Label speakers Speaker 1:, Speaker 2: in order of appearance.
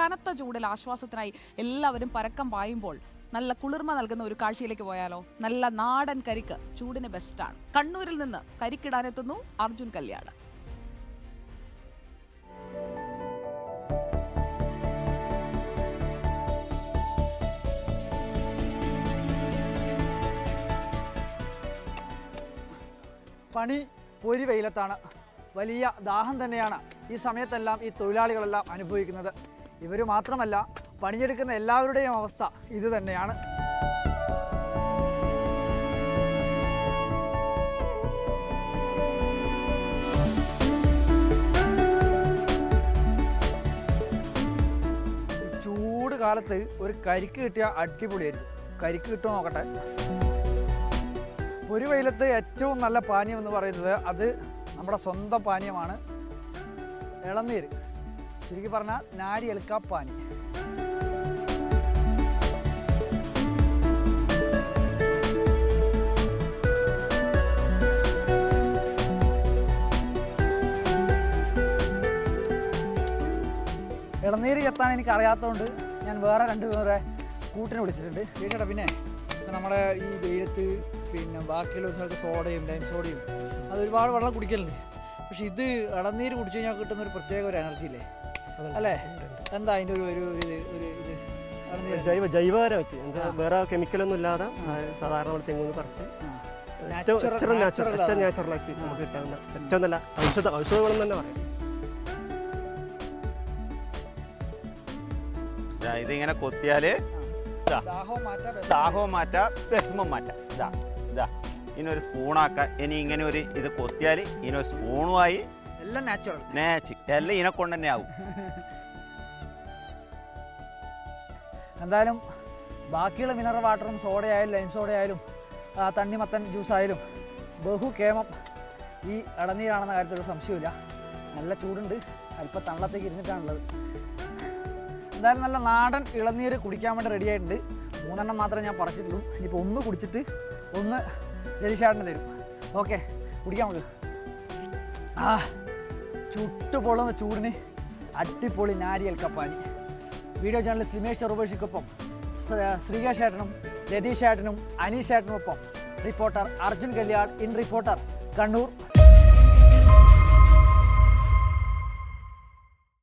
Speaker 1: കനത്ത ചൂടിൽ ആശ്വാസത്തിനായി എല്ലാവരും പരക്കം പായുമ്പോൾ നല്ല കുളിർമ നൽകുന്ന ഒരു കാഴ്ചയിലേക്ക് പോയാലോ? നല്ല നാടൻ കരിക്ക് ചൂടിന് ബെസ്റ്റാണ് കണ്ണൂരിൽ നിന്ന് കരിക്കിടാനെത്തുന്നു അർജുൻ കല്യാട്.
Speaker 2: പണി പൊരി വെയിലത്താണ്. വലിയ ദാഹം തന്നെയാണ് ഈ സമയത്തെല്ലാം ഈ തൊഴിലാളികളെല്ലാം അനുഭവിക്കുന്നത്. ഇവർ മാത്രമല്ല പണിയെടുക്കുന്ന എല്ലാവരുടെയും അവസ്ഥ ഇത് തന്നെയാണ്. ചൂട് കാലത്ത് ഒരു കരിക്ക് കിട്ടിയ അടിപൊളിയായിരിക്കും. കരിക്ക് കിട്ടുമോ നോക്കട്ടെ. ഒരു വെയിലത്ത് ഏറ്റവും നല്ല പാനീയം എന്ന് പറയുന്നത് അത് നമ്മുടെ സ്വന്തം പാനീയമാണ് ഇളനീര്. ചുരുക്കി പറഞ്ഞാൽ നാരി എൽക്കാപ്പാനി. പാനി ഇളനീര് ചെത്താൻ എനിക്ക് അറിയാത്തതുകൊണ്ട് ഞാൻ വേറെ രണ്ട് പേരെ കൂട്ടിനെ വിളിച്ചിട്ടുണ്ട്. ചേട്ടാ പിന്നെ നമ്മുടെ ഈ വെയിലത്ത് പിന്നെ ബാക്കിയുള്ള സ്ഥലത്ത് സോഡയും ലൈം സോഡയും അത് ഒരുപാട് വെള്ളം കുടിക്കലുണ്ട്. പക്ഷെ ഇത് ഇളനീര് കുടിച്ചു കഴിഞ്ഞാൽ കിട്ടുന്ന ഒരു പ്രത്യേക ഒരു എനർജി ഇല്ലേ? അല്ലേ? എന്താ അതിന്റെ ഒരു ഒരു ഇത് ഒരു ഇത്?
Speaker 3: ജൈവ ജൈവകരമായിട്ട് എന്താ വേറെ കെമിക്കലൊന്നും ഇല്ലാതെ സാധാരണ നമ്മൾ തെങ്ങുന്ന് പറിച്ച്. ഏറ്റവും നാച്ചുറൽ
Speaker 2: ആക്കി
Speaker 3: ഏറ്റവും. നാച്ചുറലാക്കി നമുക്ക് കിട്ടാവുന്ന ഏറ്റവും നല്ല ഔഷധ ഔഷധങ്ങളും തന്നെ പറയാം.
Speaker 4: ഇതിങ്ങനെ കൊത്തിയാൽ
Speaker 2: ദാഹവും മാറ്റാം
Speaker 4: വിഷമം മാറ്റാം. ഇതാ ഇതാ ഇതിനൊരു സ്പൂണാക്കാം ഇനി ഇങ്ങനെ ഒരു ഇത് കൊത്തിയാൽ ഇനി ഒരു സ്പൂണുമായി
Speaker 2: എല്ലാം നാച്ചുറൽ
Speaker 4: നേച്ച് എല്ലാം ഇതിനെ കൊണ്ട് തന്നെ ആവും.
Speaker 2: എന്തായാലും ബാക്കിയുള്ള മിനറൽ വാട്ടറും സോഡയായാലും ലൈം സോഡയായാലും ആ, തണ്ണിമത്തൻ ജ്യൂസായാലും ബഹു കേമം ഈ ഇളനീരാണെന്ന കാര്യത്തിൽ ഒരു സംശയമില്ല നല്ല ചൂടുണ്ട്. അല്പം തള്ളത്തേക്ക് ഇരുന്നിട്ടാണുള്ളത്. എന്തായാലും നല്ല നാടൻ ഇളനീര് കുടിക്കാൻ വേണ്ടി റെഡി ആയിട്ടുണ്ട്. മൂന്നെണ്ണം മാത്രമേ ഞാൻ പറിച്ചിട്ടുള്ളൂ. ഇനിയിപ്പോൾ ഒന്ന് കുടിച്ചിട്ട് ഒന്ന് രജിഷാടിന് തരും. ഓക്കെ കുടിക്കാൻ നമുക്ക് ആ. ചുട്ടു പൊള്ളുന്ന ചൂടിന് അടിപൊളി നാരിയൽ കപ്പാനി വീഡിയോ ചാനൽ സ്ലിമേഷ് റുബേഷിക്കൊപ്പം ശ്രീകേഷ് ഏട്ടനും രതീഷ് ഏട്ടനും Aneesh ഏട്ടനുമൊപ്പം. Reporter Arjun Kalyan in reporter Kannur